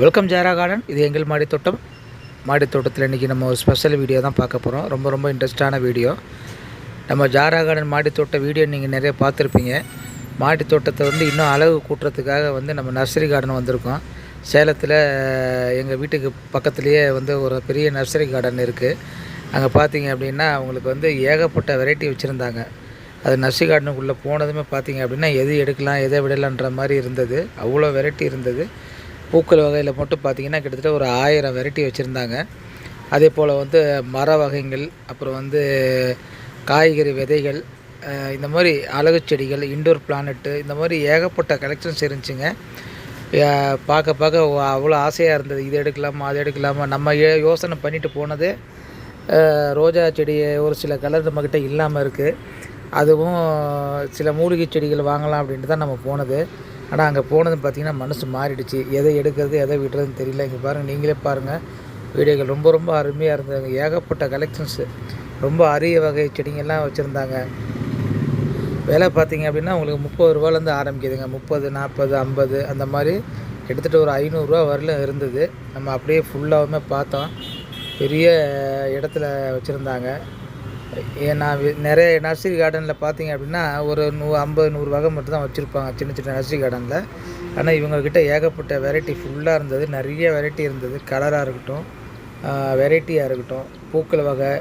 Welcome ஜாரா garden இது எங்கள் மாடித்தோட்டம் மாடித்தோட்டத்தில் இன்றைக்கி நம்ம ஒரு ஸ்பெஷல் வீடியோ தான் பார்க்க போகிறோம் ரொம்ப ரொம்ப இன்ட்ரெஸ்டான வீடியோ நம்ம ஜாரா கார்டன் மாடித்தோட்ட வீடியோ நீங்கள் நிறைய பார்த்துருப்பீங்க. மாடித்தோட்டத்தை வந்து இன்னும் அளவு கூட்டுறதுக்காக வந்து நம்ம நர்சரி கார்டன் வந்திருக்கோம். சேலத்தில் எங்கள் வீட்டுக்கு பக்கத்துலேயே வந்து ஒரு பெரிய நர்சரி கார்டன் இருக்குது அங்கே பார்த்தீங்க அப்படின்னா அவங்களுக்கு வந்து ஏகப்பட்ட வெரைட்டி வச்சுருந்தாங்க. அது நர்சரி கார்டனுக்குள்ளே போனதுமே பார்த்தீங்க அப்படின்னா எது எடுக்கலாம் எதை விடலான்ற மாதிரி இருந்தது. அவ்வளோ வெரைட்டி இருந்தது. பூக்கள் வகையில் மட்டும் பார்த்தீங்கன்னா கிட்டத்தட்ட ஒரு ஆயிரம் வெரைட்டி வச்சுருந்தாங்க. அதே போல் வந்து மர வகைகள் அப்புறம் வந்து காய்கறி விதைகள் இந்த மாதிரி அழகு செடிகள் இண்டோர் பிளானட்டு இந்த மாதிரி ஏகப்பட்ட கலெக்ஷன்ஸ் இருந்துச்சுங்க. பார்க்க பார்க்க அவ்வளோ ஆசையாக இருந்தது. இது எடுக்கலாமா அது எடுக்கலாமா? நம்ம யோசனை பண்ணிட்டு போனது ரோஜா செடி ஒரு சில கலர் நம்மக்கிட்ட இல்லாமல் இருக்குது அதுவும் சில மூலிகை செடிகள் வாங்கலாம் அப்படின்ட்டு தான் நம்ம போனது. ஆனால் அங்கே போனது பார்த்திங்கன்னா மனசு மாறிடுச்சு. எதை எடுக்கிறது எதை விடுறதுன்னு தெரியல. இங்கே பாருங்கள் நீங்களே பாருங்கள் வீடியோக்கள் ரொம்ப ரொம்ப அருமையாக இருந்தது ஏகப்பட்ட கலெக்ஷன்ஸு ரொம்ப அரிய வகை செடிங்கெல்லாம் வச்சுருந்தாங்க. விலை பார்த்தீங்க அப்படின்னா உங்களுக்கு முப்பது ரூபாலேருந்து ஆரம்பிக்குதுங்க. முப்பது நாற்பது ஐம்பது அந்த மாதிரி கிட்டத்தட்ட ஒரு ஐநூறுரூவா வரலும் இருந்தது. நம்ம அப்படியே ஃபுல்லாகவுமே பார்த்தோம். பெரிய இடத்துல வச்சுருந்தாங்க. நான் நிறைய நர்சரி கார்டனில் பார்த்தீங்க அப்படின்னா ஒரு நூ ஐம்பது நூறு வகை மட்டும் தான் வச்சுருப்பாங்க சின்ன சின்ன நர்சரி கார்டனில் ஆனால் இவங்கக்கிட்ட ஏகப்பட்ட வெரைட்டி ஃபுல்லாக இருந்தது. நிறைய வெரைட்டி இருந்தது. கலராக இருக்கட்டும் வெரைட்டியாக இருக்கட்டும். பூக்கள் வகை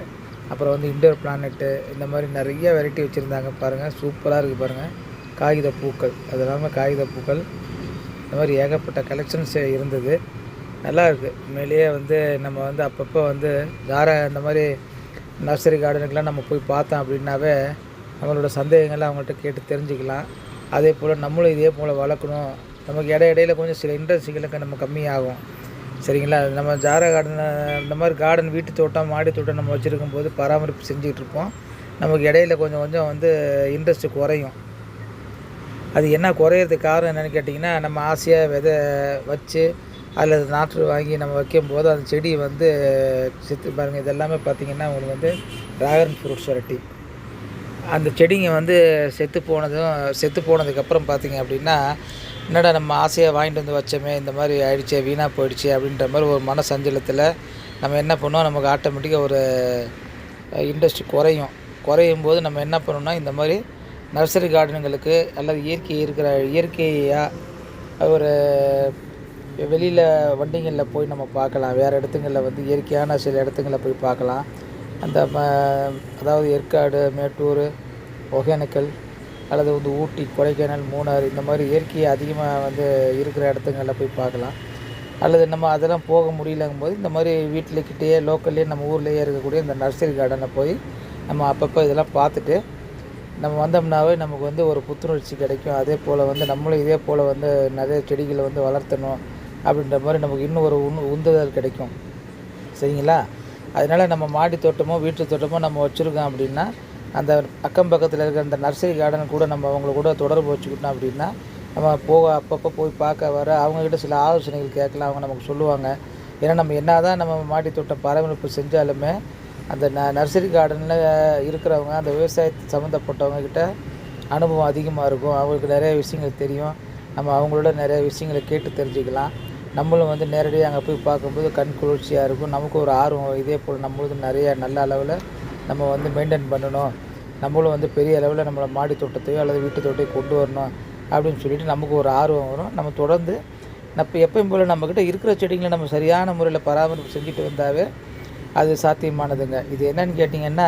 அப்புறம் வந்து இண்டோர் பிளானெட்டு இந்த மாதிரி நிறைய வெரைட்டி வச்சுருந்தாங்க. பாருங்கள் சூப்பராக இருக்குது பாருங்கள் காகித பூக்கள் அது இல்லாமல் காகித பூக்கள். இந்த மாதிரி ஏகப்பட்ட கலெக்ஷன்ஸ் இருந்தது. நல்லா இருக்குது உண்மையிலேயே வந்து நம்ம வந்து அப்பப்போ வந்து தார இந்த மாதிரி நர்சரி கார்டனுக்கெலாம் நம்ம போய் பார்த்தோம் அப்படின்னாவே நம்மளோட சந்தேகங்களை அவங்கள்ட்ட கேட்டு தெரிஞ்சுக்கலாம். அதே போல் நம்மளும் இதே போல் வளர்க்கணும். நமக்கு இட இடையில கொஞ்சம் சில இன்ட்ரெஸ்ட்டுகளுக்கு நம்ம கம்மியாகும். சரிங்களா? நம்ம ஜாரா கார்டன் இந்த மாதிரி கார்டன் வீட்டு தோட்டம் மாடி தோட்டம் நம்ம வச்சுருக்கும் போது பராமரிப்பு செஞ்சுக்கிட்டு இருப்போம். நமக்கு இடையில கொஞ்சம் கொஞ்சம் வந்து இன்ட்ரெஸ்ட்டு குறையும். அது என்ன குறையிறதுக்கு காரணம் என்னென்னு கேட்டிங்கன்னா நம்ம ஆசையாக விதை வச்சு அதில் நாற்று வாங்கி நம்ம வைக்கும்போது அந்த செடி வந்து செத்து பாருங்கள் இதெல்லாமே பார்த்திங்கன்னா உங்களுக்கு வந்து ட்ராகன் ஃப்ரூட்ஸ் வெரைட்டி. அந்த செடிங்க வந்து செத்து போனதும் செத்து போனதுக்கப்புறம் பார்த்திங்க அப்படின்னா என்னடா நம்ம ஆசையாக வாங்கிட்டு வந்து வச்சோமே இந்த மாதிரி ஆயிடுச்சே வீணாக போயிடுச்சு அப்படின்ற மாதிரி ஒரு மன சஞ்சலத்தில் நம்ம என்ன பண்ணுவோம் நமக்கு ஆட்டோமேட்டிக்காக ஒரு இன்ட்ரெஸ்ட் குறையும். குறையும் போது நம்ம என்ன பண்ணணும்னா இந்த மாதிரி நர்சரி கார்டனுங்களுக்கு அல்லது இயற்கை இருக்கிற இயற்கையாக ஒரு வெளியில் வண்டிகளில் போய் நம்ம பார்க்கலாம். வேறு இடத்துங்களில் வந்து இயற்கையான சில இடத்துங்களில் போய் பார்க்கலாம். அந்த அதாவது ஏற்காடு மேட்டூர் ஒகேனக்கல் அல்லது வந்து ஊட்டி கொடைக்கானல் மூணார் இந்த மாதிரி இயற்கையை அதிகமாக வந்து இருக்கிற இடத்துங்களில் போய் பார்க்கலாம். அல்லது நம்ம அதெல்லாம் போக முடியலங்கும் போது இந்த மாதிரி வீட்டிலக்கிட்டேயே லோக்கல்லே நம்ம ஊர்லேயே இருக்கக்கூடிய இந்த நர்சரி கார்டனை போய் நம்ம அப்பப்போ இதெல்லாம் பார்த்துட்டு நம்ம வந்தோம்னாவே நமக்கு வந்து ஒரு புத்துணர்ச்சி கிடைக்கும். அதே போல் வந்து நம்மளும் இதே போல் வந்து நிறைய செடிகளை வந்து வளர்த்தணும். அப்படின்ற மாதிரி நமக்கு இன்னும் ஒரு உண் உந்துதல் கிடைக்கும். சரிங்களா? அதனால் நம்ம மாடி தோட்டமோ வீட்டு தோட்டமோ நம்ம வச்சுருக்கோம் அப்படின்னா அந்த அக்கம் பக்கத்தில் இருக்கிற அந்த நர்சரி கார்டன் கூட நம்ம அவங்கள கூட தொடர்பு வச்சுக்கிட்டோம் அப்படின்னா நம்ம போக அப்பப்போ போய் பார்க்க வர அவங்கக்கிட்ட சில ஆலோசனைகள் கேட்கலாம் அவங்க நமக்கு சொல்லுவாங்க. ஏன்னா நம்ம என்ன தான் நம்ம மாடி தோட்டம் பராமரிப்பு செஞ்சாலுமே அந்த ந நர்சரி கார்டனில் இருக்கிறவங்க அந்த விவசாயத்து சம்மந்தப்பட்டவங்கக்கிட்ட அனுபவம் அதிகமாக இருக்கும். அவங்களுக்கு நிறைய விஷயங்கள் தெரியும். நம்ம அவங்களோட நிறைய விஷயங்களை கேட்டு தெரிஞ்சுக்கலாம். நம்மளும் வந்து நேரடியாக அங்கே போய் பார்க்கும்போது கண் குளிர்ச்சியாக இருக்கும். நமக்கு ஒரு ஆர்வம். இதே போல் நம்மளுக்கு நிறைய நல்ல அளவில் நம்ம வந்து மெயின்டைன் பண்ணணும். நம்மளும் வந்து பெரிய அளவில் நம்மளை மாடி தோட்டத்தையோ அல்லது வீட்டு தோட்டையோ கொண்டு வரணும் அப்படின்னு சொல்லிட்டு நமக்கு ஒரு ஆர்வம் வரும். நம்ம தொடர்ந்து நம்ம எப்பயும் போல் நம்மக்கிட்ட இருக்கிற செடிங்களை நம்ம சரியான முறையில் பராமரிப்பு செஞ்சுட்டு வந்தாவே அது சாத்தியமானதுங்க. இது என்னன்னு கேட்டிங்கன்னா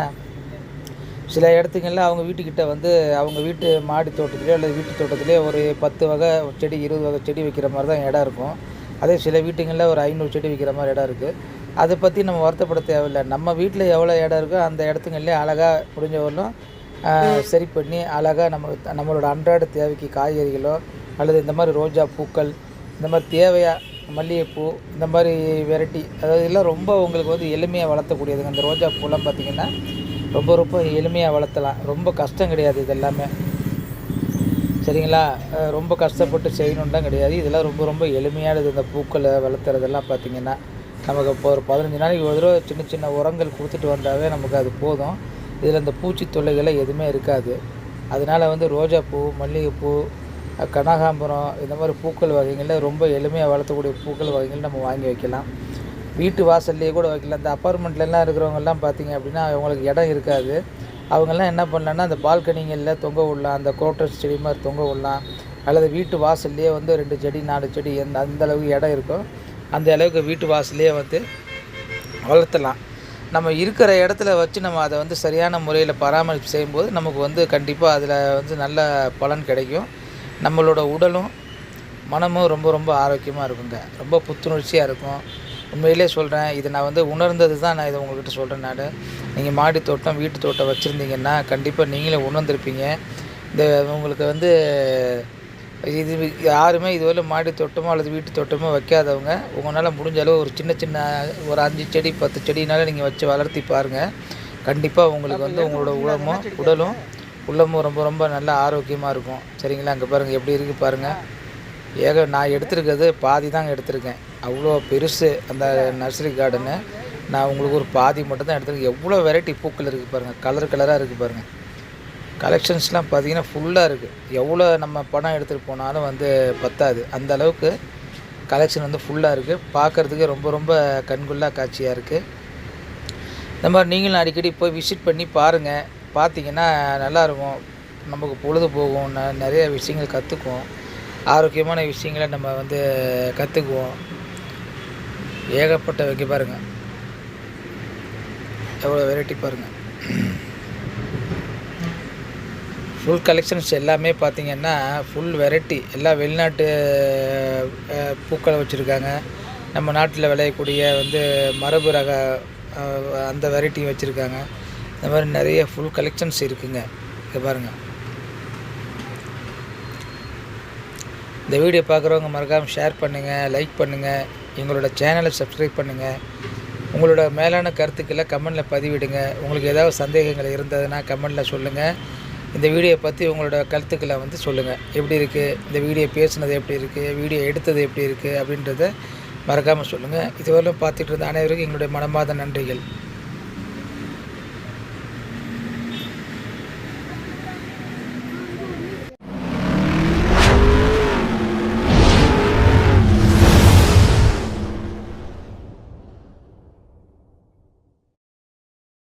சில இடத்துங்களில் அவங்க வீட்டுக்கிட்ட வந்து அவங்க வீட்டு மாடி தோட்டத்துலேயோ அல்லது வீட்டு தோட்டத்துலேயோ ஒரு பத்து வகை செடி இருபது வகை செடி வைக்கிற மாதிரி தான் இடம் இருக்கும். அதே சில வீட்டுங்களில் ஒரு ஐநூறு செடி வைக்கிற மாதிரி இடம் இருக்குது அதை பற்றி நம்ம வருத்தப்பட தேவையில்லை. நம்ம வீட்டில் எவ்வளோ இடம் இருக்கோ அந்த இடத்துங்கள்லேயே அழகாக முடிஞ்சவர்களும் சரி பண்ணி அழகாக நம்ம நம்மளோட அன்றாட தேவைக்கு காய்கறிகளோ அல்லது இந்த மாதிரி ரோஜா பூக்கள் இந்த மாதிரி தேவையாக மல்லிகைப்பூ இந்த மாதிரி வெரைட்டி அதாவது எல்லாம் ரொம்ப உங்களுக்கு வந்து எளிமையாக வளர்த்தக்கூடியதுங்க. அந்த ரோஜா பூலாம் பார்த்திங்கன்னா ரொம்ப ரொம்ப எளிமையாக வளர்த்தலாம். ரொம்ப கஷ்டம் கிடையாது இது எல்லாமே சரிங்களா ரொம்ப கஷ்டப்பட்டு செய்யணுன்லாம் கிடையாது. இதெல்லாம் ரொம்ப ரொம்ப எளிமையானது. இந்த பூக்களை வளர்த்துறதெல்லாம் பார்த்திங்கன்னா நமக்கு இப்போ ஒரு பதினஞ்சு நாளைக்கு ஒரு தடவை சின்ன சின்ன உரங்கள் கொடுத்துட்டு வந்தாவே நமக்கு அது போதும். இதில் இந்த பூச்சி தொல்லைகளை எதுவுமே இருக்காது. அதனால் வந்து ரோஜாப்பூ மல்லிகைப்பூ கனகாம்பரம் இந்த மாதிரி பூக்கள் வகைகளில் ரொம்ப எளிமையாக வளர்த்தக்கூடிய பூக்கள் வகைகள் நம்ம வாங்கி வைக்கலாம். வீட்டு வாசல்லையே கூட வைக்கலாம் இந்த அப்பார்ட்மெண்ட்லலாம் இருக்கிறவங்கெல்லாம் பார்த்தீங்க அப்படின்னா அவங்களுக்கு இடம் இருக்காது. அவங்கெல்லாம் என்ன பண்ணலான்னா அந்த பால்கனிங்களில் தொங்க விடலாம். அந்த குரோட்டஸ் செடி மாதிரி தொங்க விடலாம். அல்லது வீட்டு வாசல்லையே வந்து ரெண்டு செடி நாலு செடி எந்த அந்த அளவுக்கு இடம் இருக்கும். அந்த அளவுக்கு வீட்டு வாசல்லையே வந்து வளர்த்தலாம். நம்ம இருக்கிற இடத்துல வச்சு நம்ம அதை வந்து சரியான முறையில் பராமரிப்பு செய்யும்போது நமக்கு வந்து கண்டிப்பாக அதில் வந்து நல்ல பலன் கிடைக்கும். நம்மளோட உடலும் மனமும் ரொம்ப ரொம்ப ஆரோக்கியமாக இருக்குங்க. ரொம்ப புத்துணர்ச்சியாக இருக்கும். உண்மையிலே சொல்கிறேன் இது நான் வந்து உணர்ந்தது தான் நான் இதை உங்கள்கிட்ட சொல்கிறேன் நான். நீங்கள் மாடி தோட்டம் வீட்டு தோட்டம் வச்சுருந்தீங்கன்னா கண்டிப்பாக நீங்களே உணர்ந்திருப்பீங்க. இந்த உங்களுக்கு வந்து இது யாருமே இதுவரை மாடி தோட்டமோ அல்லது வீட்டு தோட்டமோ வைக்காதவங்க உங்களால் முடிஞ்ச அளவு ஒரு சின்ன சின்ன ஒரு அஞ்சு செடி பத்து செடினால நீங்கள் வச்சு வளர்த்தி பாருங்கள் கண்டிப்பாக உங்களுக்கு வந்து உங்களோட உடமும் உடலும் உள்ளமும் ரொம்ப ரொம்ப நல்ல ஆரோக்கியமாக இருக்கும். சரிங்களா? அங்கே பாருங்கள் எப்படி இருக்குது பாருங்கள் ஏக நான் எடுத்திருக்கிறது பாதி தாங்க எடுத்திருக்கேன். அவ்வளோ பெருசு அந்த நர்சரி கார்டனு நான் உங்களுக்கு ஒரு பாதி மட்டும் தான் எடுத்திருக்கேன். எவ்வளோ வெரைட்டி பூக்கள் இருக்குது பாருங்கள் கலர் கலராக இருக்குது பாருங்கள் கலெக்ஷன்ஸ்லாம் பார்த்தீங்கன்னா ஃபுல்லாக இருக்குது எவ்வளோ நம்ம பணம் எடுத்துகிட்டு போனாலும் வந்து பத்தாது. அந்த அளவுக்கு கலெக்ஷன் வந்து ஃபுல்லாக இருக்குது பார்க்குறதுக்கு ரொம்ப ரொம்ப கண்கொள்ளா காட்சியாக இருக்குது இந்த மாதிரி நீங்களும் அடிக்கடி போய் விசிட் பண்ணி பாருங்கள் பார்த்தீங்கன்னா நல்லாயிருக்கும் நமக்கு பொழுது போகும். ந நிறைய விஷயங்கள் கற்றுக்குவோம் ஆரோக்கியமான விஷயங்களை நம்ம வந்து கற்றுக்குவோம் ஏகப்பட்ட வைக்க பாருங்கள் எவ்வளோ வெரைட்டி பாருங்கள் ஃபுல் கலெக்ஷன்ஸ் எல்லாமே பார்த்தீங்கன்னா ஃபுல் வெரைட்டி எல்லா வெளிநாட்டு பூக்களை வச்சுருக்காங்க. நம்ம நாட்டில் விளையக்கூடிய வந்து மரபு ரக அந்த வெரைட்டி வச்சுருக்காங்க. இந்த மாதிரி நிறைய ஃபுல் கலெக்ஷன்ஸ் இருக்குங்க. இங்கே பாருங்கள் இந்த வீடியோ பார்க்குறவங்க மறக்காமல் ஷேர் பண்ணுங்கள் லைக் பண்ணுங்கள் எங்களோட சேனலை சப்ஸ்கிரைப் பண்ணுங்கள் உங்களோட மேலான கருத்துக்களை கமெண்டில் பதிவிடுங்க. உங்களுக்கு ஏதாவது சந்தேகங்கள் இருந்ததுன்னா கமெண்டில் சொல்லுங்கள் இந்த வீடியோ பற்றி உங்களோட கருத்துக்களை வந்து சொல்லுங்கள் எப்படி இருக்குது இந்த வீடியோ பேசுனது எப்படி இருக்குது வீடியோ எடுத்தது எப்படி இருக்குது அப்படின்றத மறக்காமல் சொல்லுங்கள் இதுவரையிலும் பார்த்துட்டு இருந்த அனைவருக்கும் எங்களுடைய மனமாத நன்றிகள்.